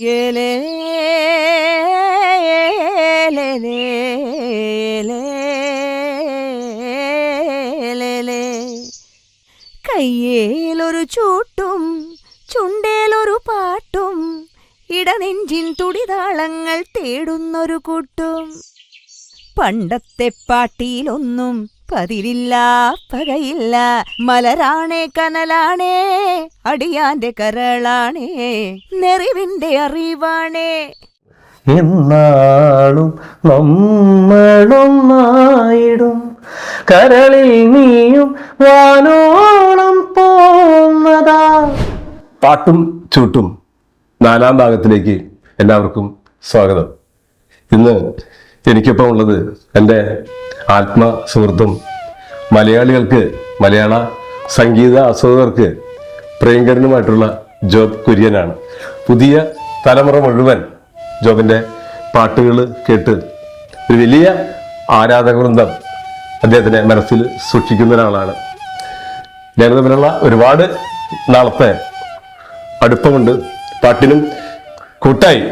കയ്യേലൊരു ചൂട്ടും ചുണ്ടേലൊരു പാട്ടും ഇടനെഞ്ചിൻ തുടിതാളങ്ങൾ തേടുന്നൊരു കൂട്ടും. പണ്ടത്തെ പാട്ടിയിലൊന്നും പതിരില്ല പകയില്ല മലരാണേ കനലാണേ അടിയാന്റെ കരളാണേ നെറിവിന്റെ അറിവാണേ. എന്നാളും നമ്മളൊന്നായിടും കരളിൽ നീയും വാനോളം പോന്നതാ പാട്ടും ചൂട്ടും നാലാം ഭാഗത്തിലേക്ക് എല്ലാവർക്കും സ്വാഗതം. ഇന്ന് എനിക്കൊപ്പം ഉള്ളത് എന്റെ ആത്മ സുഹൃത്തും മലയാളികൾക്ക് മലയാള സംഗീത ആസ്വാദകർക്ക് പ്രിയങ്കരനുമായിട്ടുള്ള ജോബ് കുര്യനാണ്. പുതിയ തലമുറ മുഴുവൻ ജോബിന്റെ പാട്ടുകൾ കേട്ട് ഒരു വലിയ ആരാധക വൃന്ദം അദ്ദേഹത്തിന്റെ മനസ്സിൽ സൂക്ഷിക്കുന്ന ഒരാളാണ്. ഞങ്ങൾ തമ്മിലുള്ള ഒരുപാട് നാളത്തെ അടുപ്പമുണ്ട്. പാട്ടിനും കൂട്ടായി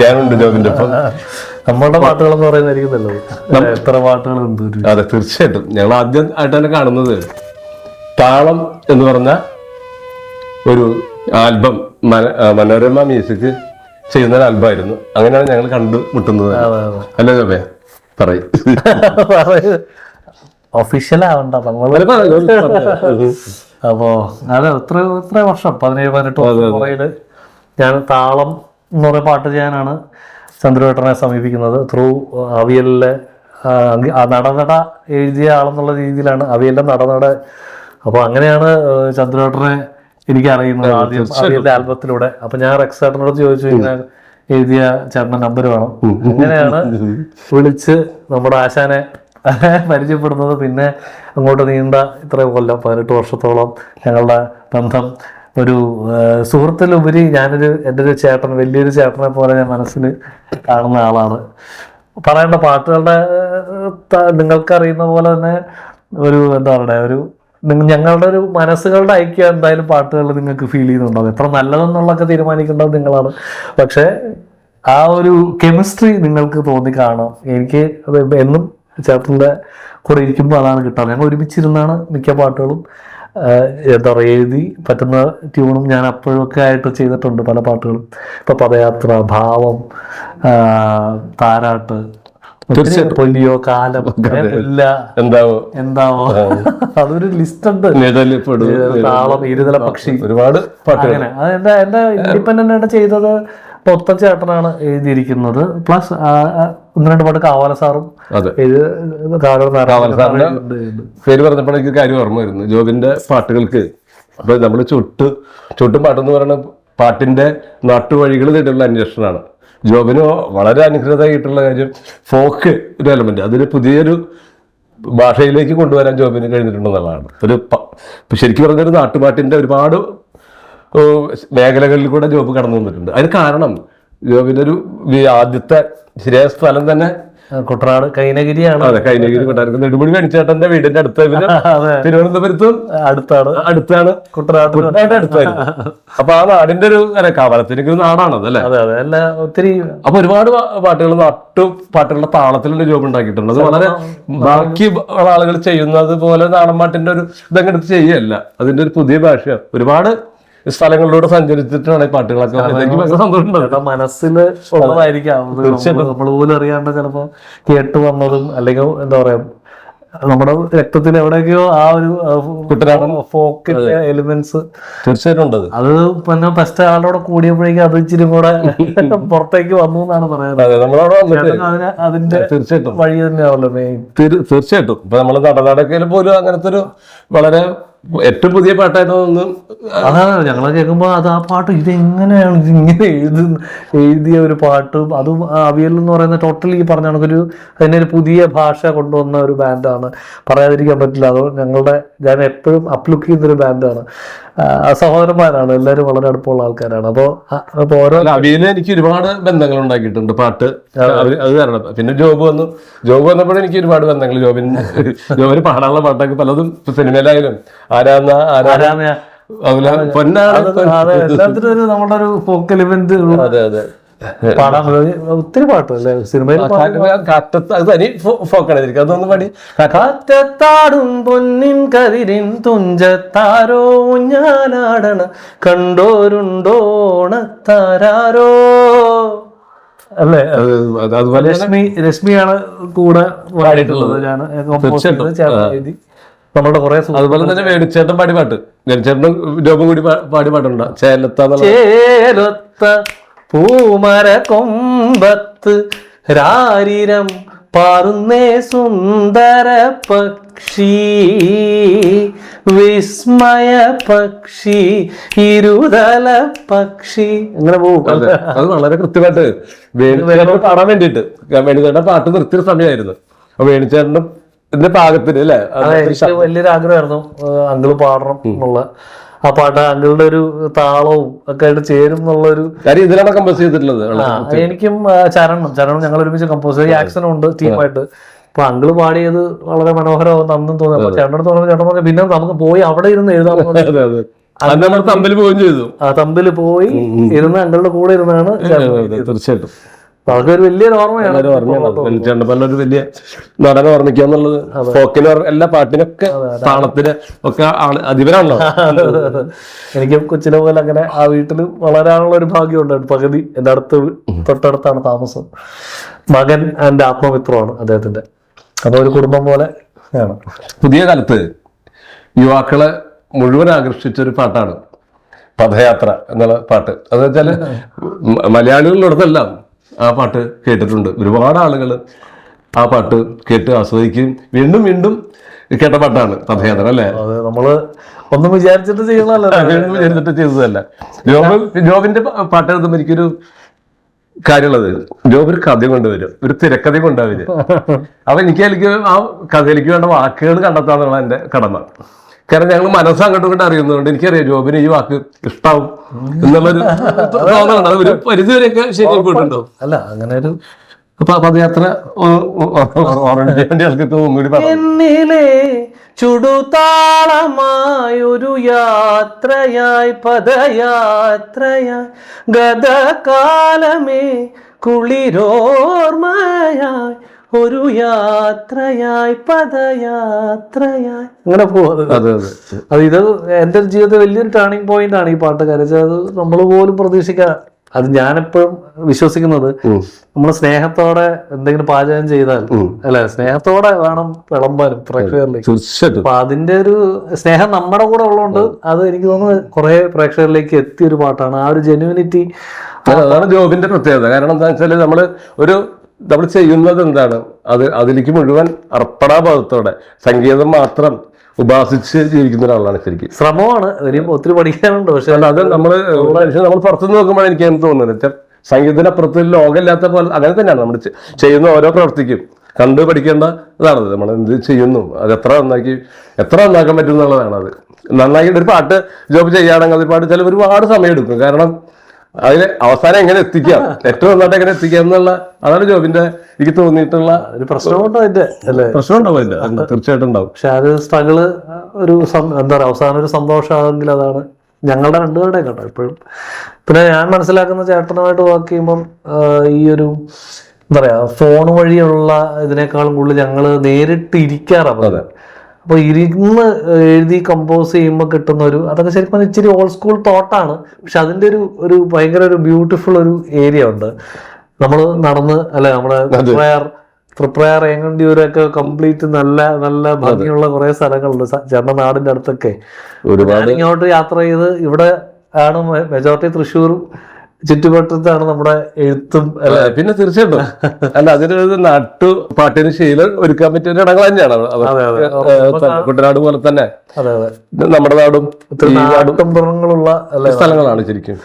ഞാനുണ്ട് ജോബിന്റെ ഒപ്പം നമ്മളുടെ പാട്ടുകൾ എന്ന് പറയുന്നതായിരിക്കും എത്ര പാട്ടുകളുണ്ട് അതെ തീർച്ചയായിട്ടും. ഞങ്ങൾ ആദ്യം ആയിട്ട് തന്നെ കാണുന്നത് താളം എന്ന് പറഞ്ഞ ഒരു ആൽബം മനോരമ മ്യൂസിക് ചെയ്യുന്ന ഒരു ആൽബമായിരുന്നു. അങ്ങനെയാണ് ഞങ്ങൾ കണ്ടുമുട്ടുന്നത് അല്ല ജോബേ? പറയും. ഒഫീഷ്യൽ ആവണ്ട അപ്പോ അതെ എത്ര എത്ര വർഷം? പതിനേഴ് പതിനെട്ട് വർഷം ഞാൻ താളം എന്ന് പറയുന്ന പാട്ട് ചെയ്യാനാണ് ചന്ദ്രവേട്ടനെ സമീപിക്കുന്നത് ത്രൂ അവിയലിലെ നടനട എഴുതിയ ആളെന്നുള്ള രീതിയിലാണ് അവിയലിലെ നടനട. അപ്പോൾ അങ്ങനെയാണ് ചന്ദ്രവേട്ടനെ എനിക്ക് അറിയുന്നത് ആദ്യം അവിയലിന്റെ ആൽബത്തിലൂടെ. അപ്പൊ ഞാൻ റെക്സ് ചേട്ടനോട് ചോദിച്ചു കഴിഞ്ഞാൽ എഴുതിയ ചേട്ടന്റെ നമ്പർ വേണം. അങ്ങനെയാണ് വിളിച്ച് നമ്മുടെ ആശാനെ പരിചയപ്പെടുന്നത്. പിന്നെ അങ്ങോട്ട് നീണ്ട ഇത്ര കൊല്ലം പതിനെട്ട് വർഷത്തോളം ഞങ്ങളുടെ ബന്ധം ഒരു സുഹൃത്തിലുപരി ഞാനൊരു എന്റെ ഒരു ചേട്ടൻ വലിയൊരു ചേട്ടനെ പോലെ ഞാൻ മനസ്സിൽ കാണുന്ന ആളാണ്. പറയേണ്ട പാട്ടുകളുടെ നിങ്ങൾക്കറിയുന്ന പോലെ തന്നെ ഒരു എന്താ പറയുക ഒരു ഞങ്ങളുടെ ഒരു മനസ്സുകളുടെ ഐക്യം എന്തായാലും പാട്ടുകൾ നിങ്ങൾക്ക് ഫീൽ ചെയ്യുന്നുണ്ടോ എത്ര നല്ലതെന്നുള്ളതൊക്കെ തീരുമാനിക്കേണ്ടത് നിങ്ങളാണ്. പക്ഷേ ആ ഒരു കെമിസ്ട്രി നിങ്ങൾക്ക് തോന്നി കാണാം എനിക്ക് എന്നും ചേട്ടന്റെ കൂടെ ഇരിക്കുമ്പോൾ അതാണ് കിട്ടാറ്. ഞങ്ങൾ ഒരുമിച്ചിരുന്നാണ് മിക്ക പാട്ടുകളും എന്താ പറയുക എഴുതി പറ്റുന്ന ട്യൂണും ഞാൻ അപ്പോഴൊക്കെ ആയിട്ട് ചെയ്തിട്ടുണ്ട് പല പാട്ടുകളും. ഇപ്പൊ പദയാത്ര ഭാവം താരാട്ട് പൊല്ലിയോ പൊലിയോ കാലം എന്താവോ? എന്താവോ? അതൊരു ലിസ്റ്റ് ഉണ്ട്. താളം ഇരുതല പക്ഷി. ഒരുപാട് അങ്ങനെ. അത് എന്റെ ഇൻഡിപെൻഡന്റ് ആയിട്ട് ചെയ്തത് പൊത്തച്ചേട്ടനാണ് എഴുതിയിരിക്കുന്നത്. പ്ലസ് ഒന്ന് രണ്ട് പാട്ട് കാവാല സാറും കാവാല സാറിന്റെ. പേര് പറഞ്ഞപ്പോൾ എനിക്ക് കാര്യം ഓർമ്മ വരുന്നു ജോബിന്റെ പാട്ടുകൾക്ക് അപ്പൊ നമ്മൾ ചുട്ട് ചുട്ടും പാട്ടെന്ന് പറയുന്ന പാട്ടിന്റെ നാട്ടുവഴികൾ തേടിയുള്ള അന്വേഷണമാണ്. ജോബിന് വളരെ അനുഗ്രഹമായിട്ടുള്ള കാര്യം ഫോക്ക് ഒരു എലമെന്റ് അതൊരു പുതിയൊരു ഭാഷയിലേക്ക് കൊണ്ടുവരാൻ ജോബിന് കഴിഞ്ഞിട്ടുണ്ടെന്നുള്ളതാണ്. ഒരു ശരിക്കും പറഞ്ഞൊരു നാട്ടുപാട്ടിന്റെ ഒരുപാട് മേഖലകളിൽ കൂടെ ജോബ് കടന്നു വന്നിട്ടുണ്ട്. അതിന് കാരണം ജോബിന്റെ ഒരു ആദ്യത്തെ ശരിയായ സ്ഥലം തന്നെ കുട്ടനാട് കൈനഗിരിയാണ്. അതെ കൈനഗിരി കുട്ടനാട്. നെടുമുടി വേണിച്ചേട്ടന്റെ വീടിന്റെ അടുത്ത് തിരുവനന്തപുരത്ത് അടുത്താണ്. അടുത്താണ്. കുട്ടനാട് കുട്ടനാട് അടുത്തായിരുന്നു അപ്പൊ ആ നാടിന്റെ ഒരു കവലത്തിനൊക്കെ നാടാണ് അല്ലെ? അതെ അതെ. അല്ല ഒത്തിരി അപ്പൊ ഒരുപാട് പാട്ടുകൾ നാട്ടു പാട്ടുകളുടെ താളത്തിലുള്ള ജോബ് ഉണ്ടാക്കിയിട്ടുണ്ട് അത് വളരെ ബാക്കി ആളുകൾ ചെയ്യുന്നത് പോലെ നാടൻ പാട്ടിന്റെ ഒരു ഇതങ്ങനെ ചെയ്യല്ല. അതിന്റെ ഒരു പുതിയ ഭാഷയാണ്. ഒരുപാട് സ്ഥലങ്ങളിലൂടെ സഞ്ചരിച്ചിട്ടാണ് ഈ പാട്ടുകളൊക്കെ എനിക്ക് ഭയങ്കര സന്തോഷമുണ്ട് മനസ്സിൽ ഉള്ളതായിരിക്കാം. നമ്മൾ പോലും അറിയാണ്ട് ചിലപ്പോ കേട്ട് വന്നതും അല്ലെങ്കിൽ എന്താ പറയാ നമ്മുടെ രക്തത്തിൽ എവിടെയൊക്കെയോ ആ ഒരു കുട്ടനാടൻ. ഫോക്കിന്റെ എലിമെന്റ്സ്. തീർച്ചയായിട്ടും ഉണ്ട് അത്. പിന്നെ ഫസ്റ്റ് ആളുടെ കൂടിയപ്പോഴേക്കും അത് ഇച്ചിരി കൂടെ പുറത്തേക്ക് വന്നു എന്നാണ് പറയുന്നത് അതിന്റെ തീർച്ചയായിട്ടും. വഴി തന്നെയാവല്ലോ മെയിൻ തീർ- തീർച്ചയായിട്ടും. ഇപ്പൊ നമ്മൾ നടനാടകയിൽ പോലും അങ്ങനത്തെ ഒരു വളരെ ഏറ്റവും പുതിയ പാട്ടായിരുന്നു തോന്നുന്നു അതാണ് ഞങ്ങൾ കേൾക്കുമ്പോൾ അത് ആ പാട്ട് ഇതെങ്ങനെയാണ് ഇങ്ങനെ എഴുതുന്ന എഴുതിയ ഒരു പാട്ട്? അതും അവിയൽ എന്ന് പറയുന്ന ടോട്ടലി ഈ പറഞ്ഞ കണക്കൊരു അതിനെ ഒരു പുതിയ ഭാഷ കൊണ്ടുവന്ന ഒരു ബാൻഡാണ്. പറയാതിരിക്കാൻ പറ്റില്ല അത് ഞങ്ങളുടെ ഞാൻ എപ്പോഴും അപ്ലുക്ക് ചെയ്യുന്നൊരു ബാൻഡാണ്. സഹോദരന്മാരാണ് എല്ലാവരും വളരെ അടുപ്പമുള്ള ആൾക്കാരാണ്. അപ്പോൾ അപ്പോൾ ഓരോ അല്ല എനിക്ക് ഒരുപാട് ബന്ധങ്ങൾ ഉണ്ടാക്കിയിട്ടുണ്ട് പാട്ട്. അത് കാരണം പിന്നെ ജോബ് വന്നു. ജോബ് വന്നപ്പോഴും എനിക്ക് ഒരുപാട് ബന്ധങ്ങൾ. ജോബിന് ജോബിന് പാടാനുള്ള പാട്ടൊക്കെ പലതും സിനിമയിലായാലും ആരാധന എല്ലാത്തിനും ഒരു നമ്മുടെ ഒരു ഫോക്ക് എലിമെന്റ് അതെ അതെ. പാടാൻ ഒത്തിരി പാട്ടല്ലേ സിനിമയിൽ അതൊന്നും പാടി കാറ്റത്താടും പൊന്നിൻ കതിരിൻ തുഞ്ചത്താരോ ഞാനാടണ കണ്ടോരുണ്ടോണത്താരോ അല്ലേ? അത് അത് അതുപോലെ രശ്മി രശ്മിയാണ് കൂടെ പാടിയിട്ടുള്ളത്. ഞാൻ എഴുതി. നമ്മളുടെ കുറെ അതുപോലെ തന്നെ വേണിച്ചേട്ടൻ പാടി പാട്ട് വേണിച്ചേട്ടനും രൂപം കൂടി പാടി പാട്ടുണ്ട് ചേലത്താന്നുള്ള ചേലൊത്ത പൂമര കൊമ്പത്ത് രാരിരം പാറുന്നേ സുന്ദര പക്ഷി വിസ്മയ പക്ഷി ഇരുതല പക്ഷി. അങ്ങനെ പോകും അത്. വളരെ കൃത്യമായിട്ട് വേണു കാണാൻ വേണ്ടിയിട്ട്. വേണുചേട്ടൻ പാട്ട് നിർത്തിയ സമയമായിരുന്നു. അപ്പൊ വേണിച്ചേട്ടനും ഇതിന്റെ പാകത്തിന് അല്ലേ? എനിക്ക് വലിയൊരു ആഗ്രഹമായിരുന്നു അങ്കിൾ പാടണം എന്നുള്ള. ആ പാട്ട് അങ്കിളുടെ ഒരു താളവും ഒക്കെ ആയിട്ട് ചേരും എന്നുള്ളൊരു ഇതിലാണ് കമ്പോസ് ചെയ്തിട്ടുള്ളത് എനിക്കും ചരണം ചരണം ഞങ്ങൾ ഒരുമിച്ച് കമ്പോസ് ചെയ്ത്. ആക്സനും ഉണ്ട് ടീമായിട്ട്. അപ്പൊ അങ്കിൾ പാടിയത് വളരെ മനോഹരമാവും നന്നും തോന്നി. അപ്പൊ ചേട്ടനോട് തോന്നുന്നു ചേട്ടൻ പറഞ്ഞു പിന്നെ നമുക്ക് പോയി അവിടെ ഇരുന്ന് എഴുതാൻ അന്ന് തമ്മിൽ പോവുകയും ചെയ്തു. ആ തമ്പിൽ പോയി ഇരുന്ന് അങ്കിളുടെ കൂടെ ഇരുന്നാണ് തീർച്ചയായിട്ടും. അതൊക്കെ വലിയൊരു ഓർമ്മയാണ്. ഒരു ഓർമ്മയാണ്. ഒരു വലിയ നടനെ ഓർമ്മിക്കുക എന്നുള്ളത്. ഫോക്കിന് എല്ലാ പാട്ടിനൊക്കെ താളത്തിന് ഒക്കെ അധിപനാണല്ലോ എനിക്കും കൊച്ചിലെ പോലെ അങ്ങനെ ആ വീട്ടിൽ വളരാനുള്ള ഒരു ഭാഗ്യം ഉണ്ടായിരുന്നു പകുതി എന്റെ അടുത്ത് തൊട്ടടുത്താണ് താമസം. മകൻ എന്റെ ആത്മമിത്രമാണ് അദ്ദേഹത്തിന്റെ അപ്പൊ ഒരു കുടുംബം പോലെ ആണ്. പുതിയ കാലത്ത് യുവാക്കളെ മുഴുവൻ ആകർഷിച്ച ഒരു പാട്ടാണ്. പദയാത്ര എന്നുള്ള പാട്ട്. അത് വെച്ചാൽ മ- മലയാളികളിടത്തെല്ലാം ആ പാട്ട് കേട്ടിട്ടുണ്ട്. ഒരുപാട് ആളുകൾ ആ പാട്ട് കേട്ട് ആസ്വദിക്കുകയും വീണ്ടും വീണ്ടും കേട്ട പാട്ടാണ് പദയാത്ര അല്ലേ? അത് നമ്മൾ ഒന്നും വിചാരിച്ചിട്ട് ചെയ്യുന്നതല്ല വീണ്ടും ചെയ്തിട്ട് ചെയ്തതല്ല. ജോബ് ജോബിന്റെ പാട്ട് എഴുതുമ്പോൾ എനിക്കൊരു കാര്യമുള്ളത്. ജോബ് ഒരു കഥ കൊണ്ടുവരും. ഒരു തിരക്കഥ കൊണ്ടുവരും. അപ്പൊ എനിക്ക് എനിക്ക് ആ കഥയിലേക്ക് വേണ്ട വാക്കുകൾ കണ്ടെത്താന്നുള്ള എന്റെ കടമ. കാരണം ഞങ്ങൾ മനസ്സ് അങ്ങോട്ടും ഇങ്ങോട്ടും അറിയുന്നതുകൊണ്ട് എനിക്കറിയാം ജോബിന് ഈ വാക്ക് ഇഷ്ടാവും എന്നുള്ളൊരു ഒരു പരിധി വരെയൊക്കെ ശരിയായി പോയിട്ടുണ്ടോ. അല്ല അങ്ങനെ ഒരു പദയാത്ര എന്നിലെ ചുടുതാളമായൊരു യാത്രയായി പദയാത്രയായി ഗതകാലമേ കുളിരോർമയായി ഒരു യാത്രയായി പദയാത്രയായി. അങ്ങനെ പോകുന്നത് അതെ. അതെ അത്. ഇത് എന്റെ ജീവിതത്തിൽ വലിയൊരു ടേണിംഗ് പോയിന്റ് ആണ് ഈ പാട്ട് കാരണം അത് നമ്മൾ പോലും പ്രതീക്ഷിക്കാൻ അത് ഞാനെപ്പോഴും വിശ്വസിക്കുന്നത് നമ്മൾ നമ്മൾ സ്നേഹത്തോടെ എന്തെങ്കിലും പാചകം ചെയ്താൽ അല്ലെ? സ്നേഹത്തോടെ വേണം വിളമ്പാനും പ്രേക്ഷകരിലേക്ക്. തീർച്ചയായിട്ടും. അപ്പൊ അതിന്റെ ഒരു സ്നേഹം നമ്മുടെ കൂടെ ഉള്ളതുകൊണ്ട് അത് എനിക്ക് തോന്നുന്നു കുറെ പ്രേക്ഷകരിലേക്ക് എത്തിയ ഒരു പാട്ടാണ്. ആ ഒരു ജെന്യൂനിറ്റി അതാണ് ജോബിന്റെ പ്രത്യേകത. കാരണം എന്താ വെച്ചാൽ നമ്മൾ ഒരു നമ്മൾ ചെയ്യുന്നത് എന്താണ്? അത് അതിലേക്ക് മുഴുവൻ അർപ്പണാഭാവത്തോടെ സംഗീതം മാത്രം ഉപാസിച്ച് ജീവിക്കുന്ന ഒരാളാണ് ശരിക്കും. ശ്രമമാണ്. ഒത്തിരി പഠിക്കാനുണ്ട് പക്ഷെ അത് നമ്മൾ നമ്മൾ പുറത്തുനിന്ന് നോക്കുമ്പോൾ എനിക്ക് എന്ന് തോന്നുന്നത് സംഗീതത്തിനപ്പുറത്ത് ലോകമില്ലാത്ത പോലെ അങ്ങനെ തന്നെയാണ്. നമ്മൾ ചെയ്യുന്ന ഓരോ പ്രവർത്തിക്കും. കണ്ടു പഠിക്കേണ്ട ഇതാണത്. നമ്മൾ എന്ത് ചെയ്യുന്നു? അത് എത്ര നന്നാക്കി എത്ര നന്നാക്കാൻ പറ്റും എന്നുള്ളതാണ് അത്. നന്നാക്കിയിട്ട് ഒരു പാട്ട് ജോബ് ചെയ്യുകയാണെങ്കിൽ അത് പാട്ട് ചില ഒരുപാട് സമയം എടുക്കും കാരണം അതിന് അവസാനം എങ്ങനെ എത്തിക്കാം ഏറ്റവും നന്നായിട്ട് എങ്ങനെ എത്തിക്കാം എന്നുള്ള അതാണ് ജോബിന്റെ എനിക്ക് തോന്നിയിട്ടുള്ള ഒരു പ്രശ്നമുണ്ടോ അതിന്റെ അല്ലേ? പ്രശ്നം ഉണ്ടാവും അതിന്റെ തീർച്ചയായിട്ടും ഉണ്ടാവും. പക്ഷെ ആ ഒരു സ്ട്രഗിൾ ഒരു എന്താ പറയുക അവസാനം ഒരു സന്തോഷമാണെങ്കിൽ അതാണ് ഞങ്ങളുടെ രണ്ടുപേരുടെയും കേട്ടോ ഇപ്പോഴും. പിന്നെ ഞാൻ മനസ്സിലാക്കുന്ന ചേട്ടനുമായിട്ട് വർക്ക് ചെയ്യുമ്പം ഈ ഒരു എന്താ പറയാ ഫോൺ വഴിയുള്ള ഇതിനേക്കാളും കൂടുതൽ ഞങ്ങൾ നേരിട്ട് ഇരിക്കാറാണ് അതെ. അപ്പൊ ഇരുന്ന് എഴുതി കമ്പോസ് ചെയ്യുമ്പോൾ കിട്ടുന്ന ഒരു അതൊക്കെ ശരിക്കും പറഞ്ഞാൽ ഇച്ചിരി ഓൾഡ് സ്കൂൾ തോട്ടാണ് പക്ഷെ അതിന്റെ ഒരു ഒരു ഭയങ്കര ഒരു ബ്യൂട്ടിഫുൾ ഒരു ഏരിയ ഉണ്ട്. നമ്മൾ നടന്ന് അല്ലെ നമ്മുടെ പ്രിപ്പയർ പ്രിപ്പയർ ഏങ്ങണ്ടിയൂരൊക്കെ കംപ്ലീറ്റ് നല്ല നല്ല ഭംഗിയുള്ള കുറെ സ്ഥലങ്ങളുണ്ട്. ചേട്ടൻ നാടിന്റെ അടുത്തൊക്കെ. ഒരുപാട്. ഇങ്ങോട്ട് യാത്ര ചെയ്ത് ഇവിടെ ആണ് മെജോറിറ്റി തൃശ്ശൂരും ചുറ്റുവട്ടത്താണ് നമ്മുടെ എഴുത്തും പിന്നെ തീർച്ചയായിട്ടും. അല്ല അതിനൊരു നാട്ടു പാട്ടിന് ശീലം ഒരുക്കാൻ പറ്റിയ ഒരു ഇടങ്ങൾ തന്നെയാണ് കുട്ടനാട് പോലെ തന്നെ. നമ്മുടെ നാടും സ്ഥലങ്ങളാണ് ശരിക്കും.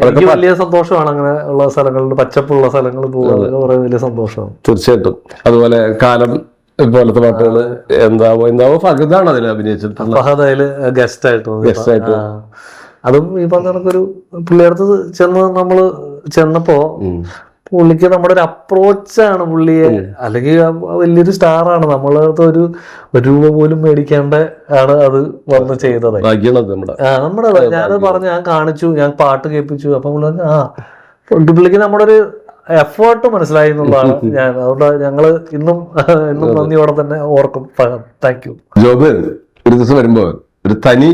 എനിക്ക് വലിയ സന്തോഷമാണ് അങ്ങനെ ഉള്ള സ്ഥലങ്ങളിൽ പച്ചപ്പുള്ള സ്ഥലങ്ങളിൽ പോകുന്നത്. വളരെ വലിയ സന്തോഷമാണ്. തീർച്ചയായിട്ടും. അതുപോലെ കാലം പോലത്തെ പാട്ടുകൾ എന്താവോ എന്താവോ ഫഹദാണ് അതിൽ അഭിനയിച്ചത് ഫഹദ് അതിൽ ഗസ്റ്റ് ആയിട്ട് ഗസ്റ്റ് ആയിട്ട്. അതും ഈ പറഞ്ഞ കണക്കൊരു പുള്ളിയടുത്ത് ചെന്ന് നമ്മൾ ചെന്നപ്പോ. പുള്ളിക്ക് നമ്മുടെ ഒരു അപ്രോച്ചാണ് പുള്ളിയെ അല്ലെങ്കിൽ വലിയൊരു സ്റ്റാറാണ് നമ്മളത് ഒരു ഒരു രൂപ പോലും മേടിക്കാണ്ട ആണ് അത് വന്ന് ചെയ്തത്. നമ്മുടെ. ആ നമ്മുടെ ഞാനത് പറഞ്ഞു ഞാൻ കാണിച്ചു ഞാൻ പാട്ട് കേൾപ്പിച്ചു. അപ്പൊ പുള്ളി പറഞ്ഞു, ആ. പുള്ളിക്ക് നമ്മുടെ ഒരു എഫേർട്ട് മനസ്സിലായി എന്നുള്ളതാണ്. ഞാൻ അതുകൊണ്ട് ഞങ്ങൾ ഇന്നും ഇന്നും നന്ദിയോടെ തന്നെ ഓർക്കും. താങ്ക് യു ജോബ് ഒരു ദിവസം വരുമ്പോ ഒരു തനി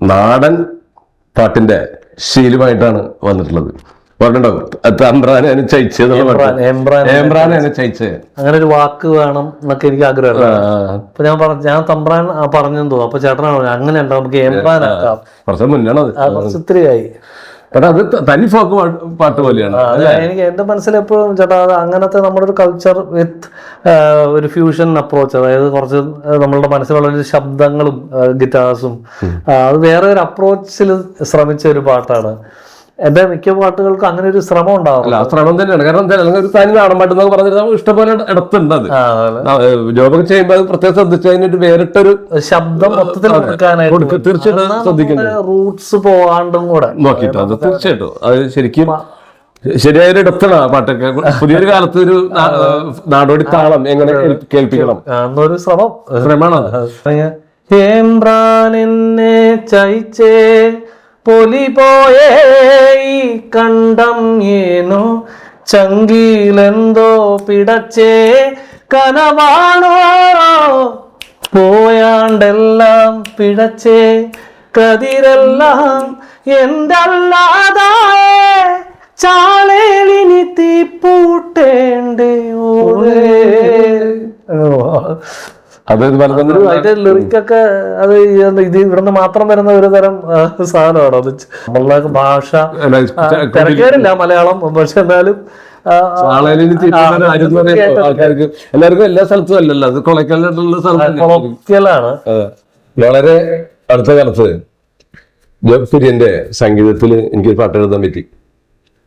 നാടൻ പാട്ടിന്റെ ശീലമായിട്ടാണ് വന്നിട്ടുള്ളത്. അങ്ങനെ ഒരു വാക്ക് വേണം എന്നൊക്കെ എനിക്ക് ആഗ്രഹം അപ്പൊ ഞാൻ പറഞ്ഞു ഞാൻ തമ്പ്രാൻ പറഞ്ഞെന്ന് തോന്നുന്നു അപ്പൊ ചേട്ടനാണ്? അങ്ങനെ ഉണ്ടാവും നമുക്ക് എംബ്രാൻ ആക്കാം കുറച്ച് ഇത്തിരിയായി. പക്ഷെ അത് തനി ഫോക്ക് പാട്ട് പോലെയാണ്. എനിക്ക് എന്റെ മനസ്സിൽ എപ്പോഴും ചേട്ടാ അത് അങ്ങനത്തെ നമ്മുടെ ഒരു കൾച്ചർ വിത്ത് ഒരു ഫ്യൂഷൻ അപ്രോച്ച് അതായത് കുറച്ച് നമ്മളുടെ മനസ്സിലുള്ള ശബ്ദങ്ങളും ഗിറ്റാർസും അത് വേറെ ഒരു അപ്രോച്ചിൽ ശ്രമിച്ച ഒരു പാട്ടാണ്. എന്റെ മിക്ക പാട്ടുകൾക്കും അങ്ങനെ ഒരു ശ്രമം ഉണ്ടാവും ശ്രമം തന്നെയാണ്. കാരണം അല്ലെങ്കിൽ ഒരു സാധനം നാടൻ പാട്ട് എന്നൊക്കെ പറഞ്ഞിട്ട് നമുക്ക് ഇഷ്ടംപോലെ ഇടത്തുണ്ട് അത്. ജോബൊക്കെ ചെയ്യുമ്പോൾ അത് പ്രത്യേകം ശ്രദ്ധിച്ചു അതിനൊരു വേറിട്ടൊരു ശബ്ദം മൊത്തത്തിൽ കൊടുക്കാനായിട്ട് കൊടുക്ക- തീർച്ചയായിട്ടും ശ്രദ്ധിക്കുന്നത് റൂട്ട്സ് പോകാണ്ടും കൂടെ. നോക്കിട്ടോ അത് തീർച്ചയായിട്ടും. അത് ശരിക്കും ശരിയായ ഒരു ഇടത്താണ് പാട്ടൊക്കെ. പുതിയൊരു കാലത്ത് ഒരു നാടോടി താളം എങ്ങനെ കേൾപ്പിക്കണം. എന്നൊരു ശ്രമം. ശ്രമമാണ്? എന്നെ ചൈച്ചേ പൊലി പോയേ ഈ കണ്ടം ഏനോ ചങ്കിലെന്തോ പിടച്ചേ കനവാണോ? പോയാണ്ടെല്ലാം പിടച്ചേ കതിരെല്ലാം എന്തല്ലാതെ? ചാളേലിനി തീപ്പൂട്ടേണ്ടേ ഓരേ? അത് ഇതുപോലെ തന്നെ ഒരു അതിന്റെ ലിറിക്കൊക്കെ അത് ഇത് ഇവിടുന്ന് മാത്രം വരുന്ന ഒരു തരം സാധനമാണ്? അത് നമ്മളുടെ ഭാഷ തിരക്കേറില്ല മലയാളം. പക്ഷെ എന്നാലും ആൾക്കാർക്ക് എല്ലാവർക്കും എല്ലാ സ്ഥലത്തും അല്ലല്ലോ അത് കൊളക്കലായിട്ടുള്ള സ്ഥലത്ത് വളരെ അടുത്ത കാലത്ത് ജോബ് സംഗീതത്തിൽ എനിക്ക് ഒരു പാട്ട് എഴുതാൻ പറ്റി.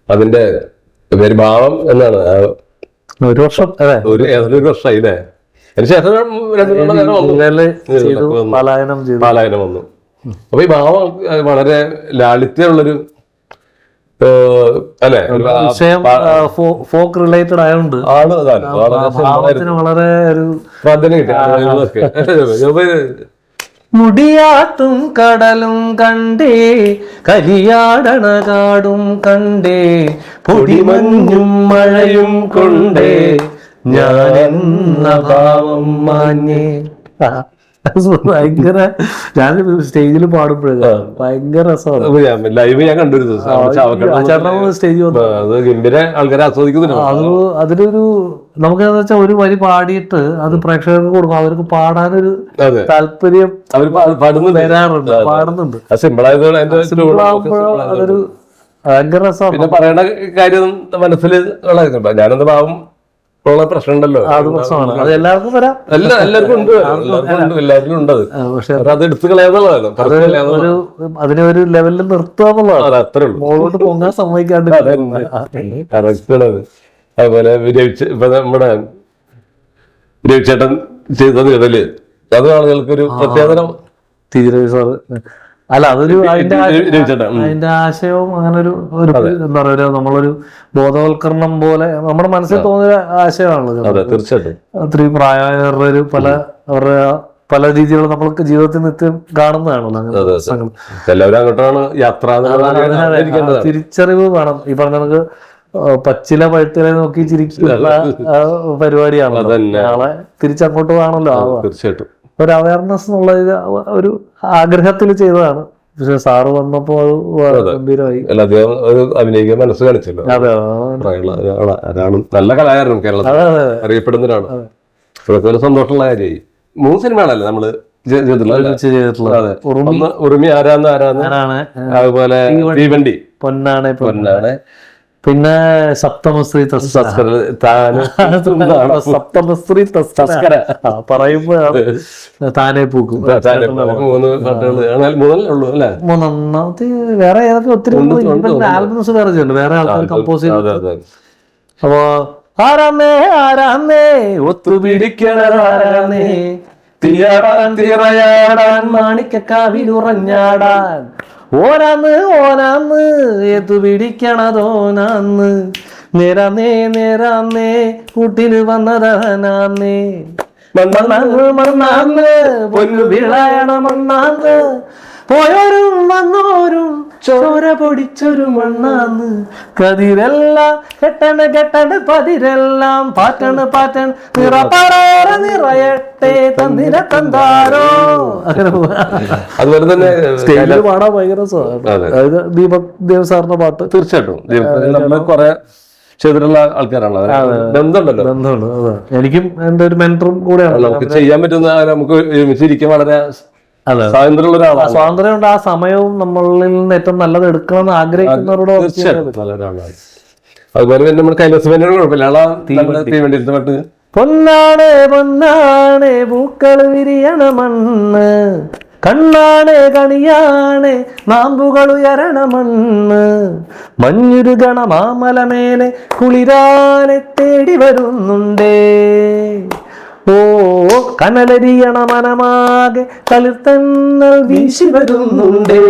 അതിന്റെ പേര് ഭാവം എന്നാണ് ഒരു വർഷം അതെ. ഒരു ഏതൊരു വർഷമായി അല്ലേ? അതിനുശേഷം ഇന്നലെ ചെയ്തു പലായനം പാലായനം വന്നു. അപ്പൊ ഈ ഭാവ വളരെ ലാളിത്യമുള്ളൊരു അല്ലെ? ഫോക്ക് റിലേറ്റഡ് ആയതുകൊണ്ട് ഭാവത്തിന് വളരെ ഒരു. മുടിയാട്ടും കടലും കണ്ടേ കരിയാടണ കാടും കണ്ടേ പൊടിമഞ്ഞും മഴയും കൊണ്ടേ ഞാനെന്ന ഭാവം ആ, ഭയങ്കര ഞാൻ സ്റ്റേജിൽ പാടുമ്പോഴേ ഭയങ്കര രസമാണ്. ലൈവ് ഞാൻ കണ്ടൊരു ദിവസം. ഗംഭീര ആൾക്കാരെ ആസ്വദിക്കുന്നുണ്ട്. അത് അതിലൊരു നമുക്ക് എന്താ വെച്ചാൽ ഒരു വരി പാടിയിട്ട് അത് പ്രേക്ഷകർക്ക് കൊടുക്കും. അവർക്ക് പാടാനൊരു താല്പര്യം അവർ വരാറുണ്ട് പാടുന്നുണ്ട്. അതൊരു ഭയങ്കര രസമാണ്. പിന്നെ പറയേണ്ട കാര്യം മനസ്സിൽ ഞാനെന്താ ഭാവം ഉള്ള പ്രശ്നമുണ്ടല്ലോ. അത് പ്രശ്നമാണ്. അത് എല്ലാവർക്കും വരാം. അല്ല എല്ലാവർക്കും ഉണ്ട്. എല്ലാവർക്കും ഉണ്ട് അത് പക്ഷെ അത് എടുത്തു കളയാന്നുള്ളതാണ് ഒരു അതിനെ ഒരു ലെവലിൽ നിർത്തുക എന്നുള്ളതാണ്. അത് അത്രേ ഉള്ളൂ. മുകളോട്ട് പൊങ്ങാൻ സമ്മതിക്കാണ്ട്. അതുപോലെ രവിച്ച ഇപ്പൊ നമ്മുടെ വിരവിച്ചേട്ടൻ ചെയ്ത നിഴൽ അത് ആളുകൾക്ക് ഒരു പ്രത്യേകതരം തീരെ സാറ്. അല്ല അതൊരു അതിന്റെ അതിന്റെ ആശയവും അങ്ങനെ ഒരു ഒരു എന്താ പറയുക നമ്മളൊരു ബോധവൽക്കരണം പോലെ നമ്മുടെ മനസ്സിൽ തോന്നിയ ആശയമാണല്ലോ തീർച്ചയായിട്ടും. ഒത്തിരി പ്രായമായവരുടെ ഒരു പല അവരുടെ പല രീതികളും നമ്മൾക്ക് ജീവിതത്തിൽ നിത്യം കാണുന്നതാണല്ലോ അങ്ങനെ. തിരിച്ചറിവ് വേണം. ഈ പറഞ്ഞ നമുക്ക് പച്ചില പഴുത്തിലെ നോക്കി ചിരിക്കുന്ന പരിപാടിയാണല്ലോ. നാളെ തിരിച്ചങ്ങോട്ട് വേണമല്ലോ തീർച്ചയായിട്ടും. ഒരു അവയർനെസ് എന്നുള്ള ഒരു ആഗ്രഹത്തിൽ ചെയ്തതാണ്. പക്ഷെ സാറ് വന്നപ്പോ അത് ഗംഭീരമായി. അല്ല അദ്ദേഹം ഒരു അഭിനയിക്കാൻ മനസ്സ് കാണിച്ചല്ലോ. അതെ പ്രായമുള്ള നല്ല കലാകാരനും കേരളത്തിൽ. അതെ അതെ അറിയപ്പെടുന്ന ഒരാളാണ് അതൊക്കെ സന്തോഷമുള്ള കാര്യമായി. മൂന്ന് സിനിമകളല്ലേ നമ്മൾ അതെ. ഉറുമി. ആരാന്ന് ആരാന്ന്? അതുപോലെ തീവണ്ടി. പൊന്നാണ് പൊന്നാണ്. പിന്നെ സപ്തമശ്രീ സപ്തമശ്രീ തസ്കര. പറയുമ്പോഴാണ് താനെ പൂക്കും. മൂന്നാമത്തെ വേറെ ഏതൊക്കെ ഒത്തിരി ആൽബംസ് വേറെ ചെയ്യുന്നുണ്ട്. വേറെ ആൾക്കാർ കമ്പോസ് ചെയ്ത് ആരാമേ ആരാമേ അപ്പോ ഒത്തുപിടിക്കണതാരാന്നേ തീയാടാൻ തിറയാടാൻ മാണിക്കക്കാവിലുറഞ്ഞാടാൻ ഓനാന്ന് ഓനാന്ന് ഏതു പിടിക്കണതോനാന്ന് നേരാന്നേ നേരാന്നേ കൂട്ടിന് വന്നതനാന്നേ മണ്ണാന്ന് മണ്ണാന്ന് പൊന്നു വിളയണ മണ്ണാന്ന് പോയോരും വന്നോരും ചോര പൊടിച്ചൊരു മണ്ണാന്ന്. കതിരെല്ലാം കെട്ടണ് കെട്ടണ് പതിരെല്ലാം പാറ്റണ് പാറ്റൺ പറ നിറയട്ടെ തന്നിര തന്താരോ. അങ്ങനെ അതുപോലെ തന്നെ സ്റ്റേജിൽ പാടാൻ ഭയങ്കര അതെ. അതായത് ദീപക് ദേവ് സാറിന്റെ പാട്ട്. തീർച്ചയായിട്ടും. ജീവിതത്തിൽ നമ്മൾ കുറെ ചെയ്തിട്ടുള്ള ആൾക്കാരാണ് ബന്ധമുണ്ടല്ലോ. ബന്ധമുണ്ട് അതാണ് എനിക്കും എന്റെ ഒരു മെന്ററും കൂടെയാണ്. നമുക്ക് ചെയ്യാൻ പറ്റുന്ന നമുക്ക് ഒരുമിച്ചിരിക്കാൻ വളരെ സ്വാതന്ത്ര്യമുള്ള കൊണ്ട് ആ സമയവും നമ്മളിൽ നിന്ന് ഏറ്റവും നല്ലത് എടുക്കണമെന്ന് ആഗ്രഹിക്കുന്നവരോട് അതുപോലെ തന്നെ കുഴപ്പമില്ല. പാട്ട്. പൊന്നാണ് പൊന്നാണ് പൂക്കൾ വിരിയണ മണ്ണ്. കണ്ണാണ് കണിയാണ് നാമ്പുകൾ ഉയരണ മണ്ണ്. മഞ്ഞുരുകണ മാമലമേലെ കുളിരാനെ തേടി വരുന്നുണ്ടേ. ഓ കനലരിയണ മനമാകെ തളിർത്തന്നൽ വീശി വരുന്നുണ്ടേ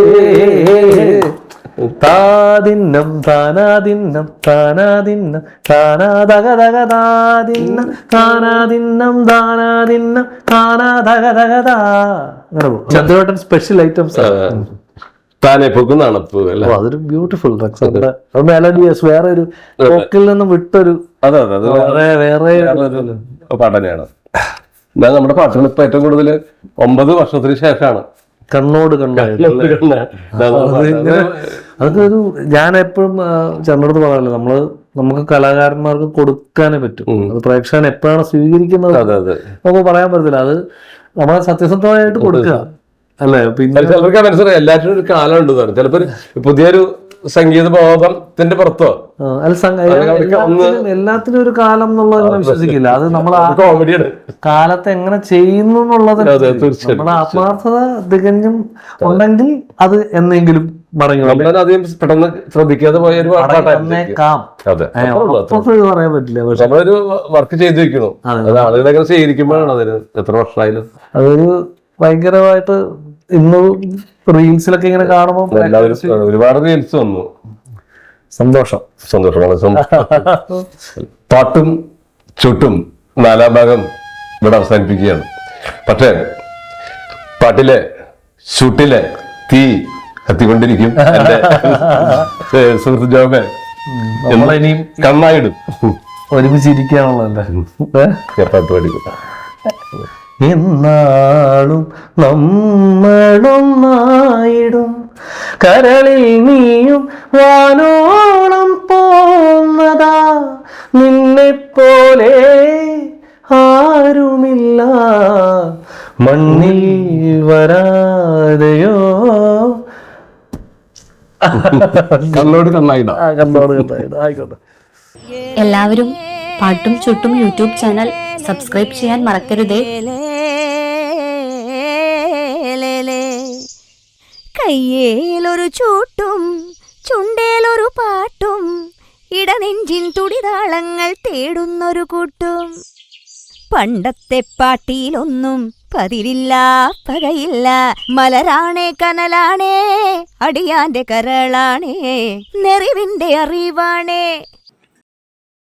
താനാദിന്നം താനാദഗദഗദാദിന്നം താനാദിന്നം താനാദിന്നം താനാദഗദഗദാ അങ്ങനെ പോകും. ചന്ദ്രവട്ടൻ സ്പെഷ്യൽ ഐറ്റംസ് താനെ പൊക്കുന്ന അണപ്പ് അല്ല? അതൊരു ബ്യൂട്ടിഫുൾ മെലഡിയസ് വേറെ ഒരു പോക്കിൽ നിന്നും വിട്ടൊരു അതെ അതെ വേറെ വേറെ തന്നെയാണ് എന്നാൽ നമ്മുടെ പാട്ടുകൾ ഇപ്പൊ ഏറ്റവും കൂടുതൽ ഒമ്പത് വർഷത്തിന് ശേഷമാണ്. കണ്ണോട് അതൊക്കെ ഒരു ഞാൻ എപ്പോഴും ചേട്ടനടുത്ത് പറയാറില്ല നമ്മൾ നമുക്ക് കലാകാരന്മാർക്ക് കൊടുക്കാനേ പറ്റും. അത് പ്രേക്ഷകൻ എപ്പോഴാണ് സ്വീകരിക്കുന്നത് നമുക്ക് പറയാൻ പറ്റത്തില്ല. അത് നമ്മളെ സത്യസന്ധമായിട്ട് കൊടുക്കുക. അല്ലേ? പിന്നെ ചിലർക്ക് മനസ്സിലായി. എല്ലാറ്റിനും ഒരു കാലമുണ്ട് എന്ന് ചിലപ്പോൾ ചിലപ്പോ പുതിയൊരു സംഗീത ബോധത്തിന്റെ പുറത്തോ. അല്ല എല്ലാത്തിനും ഒരു കാലം എന്നുള്ളത് വിശ്വസിക്കില്ല. അത് നമ്മൾ കോമഡിയാണ് കാലത്തെ എങ്ങനെ ചെയ്യുന്നു എന്നുള്ളത് നമ്മുടെ ആത്മാർത്ഥത തികഞ്ഞും ഉണ്ടെങ്കിൽ അത് എന്നെങ്കിലും മടങ്ങി. നമ്മളധികം പെട്ടെന്ന് ശ്രദ്ധിക്കാതെ പോയ ഒരു പറയാൻ പറ്റില്ല പക്ഷെ. നമ്മളൊരു വർക്ക് ചെയ്ത് വെക്കുന്നു അത് ആളുകളെ സ്വീകരിക്കുമ്പോഴാണ് അതിന് എത്ര വർഷമായാലും. അതൊരു ഭയങ്കരമായിട്ട് ഇന്ന് റീൽസിലൊക്കെ ഇങ്ങനെ കാണുമ്പോൾ എല്ലാവരും ഒരുപാട് റീൽസ് വന്നു. സന്തോഷം. സന്തോഷമാണ് സന്തോഷം. പാട്ടും ചുട്ടും നാലാം ഭാഗം ഇവിടെ അവസാനിപ്പിക്കുകയാണ്. പക്ഷേ പാട്ടിലെ ചുട്ടിലെ തീ കത്തിക്കൊണ്ടിരിക്കും. എന്റെ സുഹൃത്ത് ജോബെ. നമ്മളിനിയും കണ്ണായിടും. ഒരുമിച്ചിരിക്കാനുള്ളതല്ലേ ഏ? പാട്ട് പഠിക്കും എന്നാളും നമ്മളൊന്നായിടും കരളിൽ നീയും വാനോളം പോന്നതാ. നിന്നെപ്പോലെ ആരുമില്ല. മണ്ണിൽ വരാതെയോ? ആയിക്കോട്ടെ. എല്ലാവരും പാട്ടും ചുട്ടും യൂട്യൂബ് ചാനൽ സബ്സ്ക്രൈബ് ചെയ്യാൻ മറക്കരുതേ. കയ്യേലൊരു ചൂട്ടും ചുണ്ടേലൊരു പാട്ടും ഇടനെഞ്ചിൻ തുടിതാളങ്ങൾ തേടുന്നൊരു കൂട്ടും. പണ്ടത്തെ പാട്ടിയിലൊന്നും പതിരില്ല പകയില്ല. മലരാണേ കനലാണേ അടിയാന്റെ കരളാണേ നെറിവിന്റെ അറിവാണേ